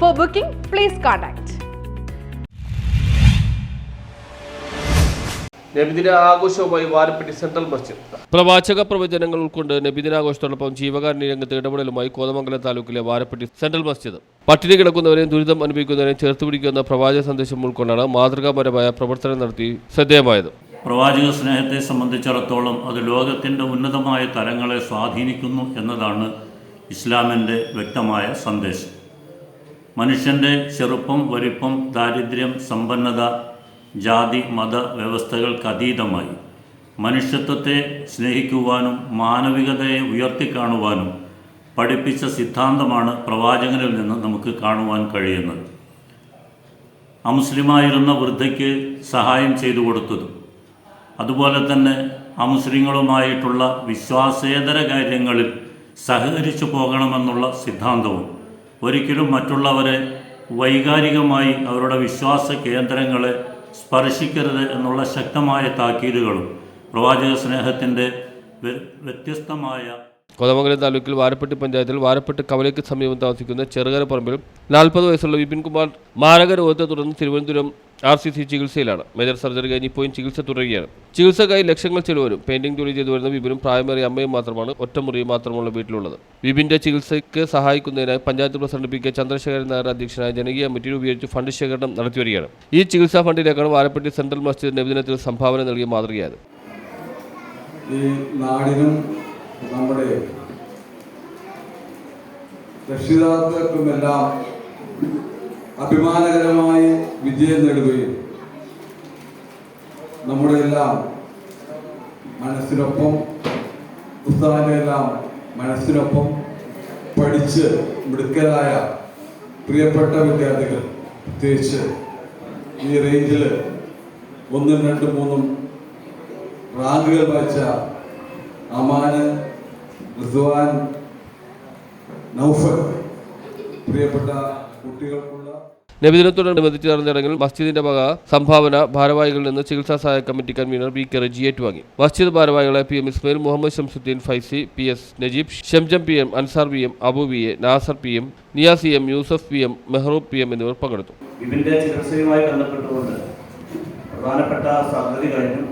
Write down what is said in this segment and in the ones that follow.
Four booking please contact നബിദിന ആഘോഷവുമായി Varappetty central Masjid. പ്രവാചക പ്രവചനങ്ങൾ ഉൾക്കൊണ്ട് നബിദിനാഘോഷത്തോടൊപ്പം ജീവകാരുണ്യ രംഗത്ത് ഇടപെടലുമായി കോതമംഗലം താലൂക്കിലെ വാരപ്പെട്ടി സെൻട്രൽ മസ്ജിദ്. പട്ടിണി കിടക്കുന്നവരെയും ദുരിതം അനുഭവിക്കുന്നവരെയും ചേർത്ത് പിടിക്കുന്ന പ്രവാചക സന്ദേശം ഉൾക്കൊണ്ടാണ് മാതൃകാപരമായ പ്രവർത്തനം നടത്തി ശ്രദ്ധേയമായത്. പ്രവാചക സ്നേഹത്തെ സംബന്ധിച്ചിടത്തോളം അത് ലോകത്തിന്റെ ഉന്നതമായ തലങ്ങളെ സ്വാധീനിക്കുന്നു എന്നതാണ് ഇസ്ലാമിന്റെ വ്യക്തമായ സന്ദേശം. മനുഷ്യന്റെ ചെറുപ്പം വലിപ്പം ദാരിദ്ര്യം സമ്പന്നത ജാതി മത വ്യവസ്ഥകൾക്ക് അതീതമായി. മനുഷ്യത്വത്തെ സ്നേഹിക്കുവാനും മാനവികതയെ ഉയർത്തിക്കാണുവാനും പഠിപ്പിച്ച സിദ്ധാന്തമാണ് പ്രവാചകനിൽ നിന്ന് നമുക്ക് കാണുവാൻ കഴിയുന്നത്. അമുസ്ലിമായിരുന്ന വൃദ്ധയ്ക്ക് സഹായം ചെയ്തു കൊടുത്തത് അതുപോലെ തന്നെ അമുസ്ലിങ്ങളുമായിട്ടുള്ള വിശ്വാസേതര കാര്യങ്ങളിൽ സഹകരിച്ചു പോകണമെന്നുള്ള സിദ്ധാന്തവും ഒരിക്കലും മറ്റുള്ളവരെ വൈകാരികമായി അവരുടെ വിശ്വാസ കേന്ദ്രങ്ങളെ സ്പർശിക്കരുത് എന്നുള്ള ശക്തമായ താക്കീതുകളും പ്രവാചക സ്നേഹത്തിന്റെ വ്യ- വ്യത്യസ്തമായ കോതമംഗലം താലൂക്കിൽ വാരപ്പെട്ടി പഞ്ചായത്തിൽ വാരപ്പെട്ടി കവലയ്ക്ക് സമീപം താമസിക്കുന്ന ചെറുകര പറമ്പിൽ നാൽപ്പത് വയസ്സുള്ള വിപിൻ കുമാർ മാരക രോഗത്തെ തുടർന്ന് തിരുവനന്തപുരം ആർ സി സി ചികിത്സയിലാണ്. മേജർ സർജറി കഴിഞ്ഞ് ഇപ്പോഴും ചികിത്സ തുടരുകയാണ്. ചികിത്സക്കായി ലക്ഷങ്ങൾ ചെലവരും. പെയിന്റിംഗ് ജോലി ചെയ്തു വരുന്ന വിപിനും പ്രായമേറിയ അമ്മയും മാത്രമാണ് ഒറ്റമുറി മാത്രമുള്ള വീട്ടിലുള്ളത്. വിപിന്റെ ചികിത്സയ്ക്ക് സഹായിക്കുന്നതിനായി panchayat president P K Chandrasekharan Nair അധ്യക്ഷനായ ജനകീയ കമ്മിറ്റി ഉപയോഗിച്ച് ഫണ്ട് ശേഖരണം നടത്തിവരികയാണ് ഈ ചികിത്സാ ഫണ്ടിലേക്കാണ് വാരപ്പെട്ടി സെൻട്രൽ മസ്ജിദ് നബിദിനത്തിൽ സംഭാവന നൽകിയ മാതൃകയായത്. ഈ നാടിനും നമ്മുടെ രക്ഷിതാക്കൾക്കുമെല്ലാം അഭിമാനകരമായി വിജയം നേടുകയും നമ്മുടെ എല്ലാം മനസ്സിനൊപ്പം പുസ്തകങ്ങളെല്ലാം മനസ്സിനൊപ്പം പഠിച്ച് മിടുക്കരായ പ്രിയപ്പെട്ട വിദ്യാർത്ഥികൾ പ്രത്യേകിച്ച് ഈ റേഞ്ചിൽ ഒന്നും രണ്ടും മൂന്നും റാങ്കുകൾ വായിച്ച അമാന് റിസ്വാൻ നൗഫൽ പ്രിയപ്പെട്ട കുട്ടികൾക്കുള്ള നബിദിനത്തോടനുബന്ധിച്ച് നടന്ന ചടങ്ങിൽ മസ്ജിദിന്റെ വക സംഭാവന ഭാരവാഹികളിൽ നിന്ന് ചികിത്സാ സഹായ committee convener B K Reji ഏറ്റുവാങ്ങി. മസ്ജിദ് ഭാരവാഹികളെ P M Ismail Muhammad Shamsuddin Faizy P S Najeeb Shamjam P M Ansar P M Abu V A Nasar P M Niyasi M Yusuf P M Mehroob P M എന്നിവർ പങ്കെടുത്തു. ഇതിന്റെ ചികിത്സയുമായി ബന്ധപ്പെട്ടുകൊണ്ട് പ്രധാനപ്പെട്ട കഴിഞ്ഞു.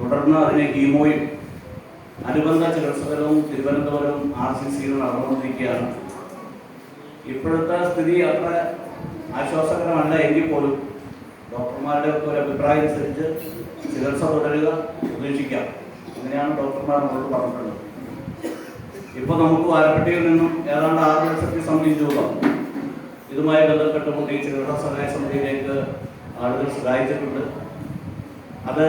തുടർന്ന് അതിനെ കീമോയും അനുബന്ധ ചികിത്സകരും തിരുവനന്തപുരം ആർ സി സിയിൽ നടന്നുകൊണ്ടിരിക്കുകയാണ്. ഇപ്പോഴത്തെ സ്ഥിതി അത്ര ആശ്വാസകരമല്ല എങ്കിൽ പോലും ഡോക്ടർമാരുടെ ഒക്കെ ഒരു അഭിപ്രായം അനുസരിച്ച് ചികിത്സ തുടരുക ഉപേക്ഷിക്കാം. അങ്ങനെയാണ് ഡോക്ടർമാർ നമ്മളോട് പറഞ്ഞിട്ടുള്ളത്. ഇപ്പോൾ നമുക്ക് വാരപ്പെട്ടിയിൽ നിന്നും ഏതാണ്ട് ആറ് ലക്ഷത്തി സംതിങ് രൂപ ഇതുമായി ബന്ധപ്പെട്ടുകൊണ്ട് ഈ ചികിത്സാ സഹായ സമിതിയിലേക്ക് ആളുകൾ സഹായിച്ചിട്ടുണ്ട്. അത്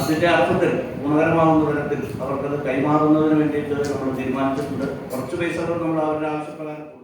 അതിന്റെ അർത്ഥത്തിൽ ഗുണകരമാകുന്ന തരത്തിൽ അവർക്കത് കൈമാറുന്നതിന് വേണ്ടിയിട്ട് നമ്മൾ തീരുമാനിച്ചിട്ടുണ്ട്. കുറച്ച് പൈസകൾ നമ്മൾ അവരുടെ ആവശ്യപ്രകാരം കൊടുത്തു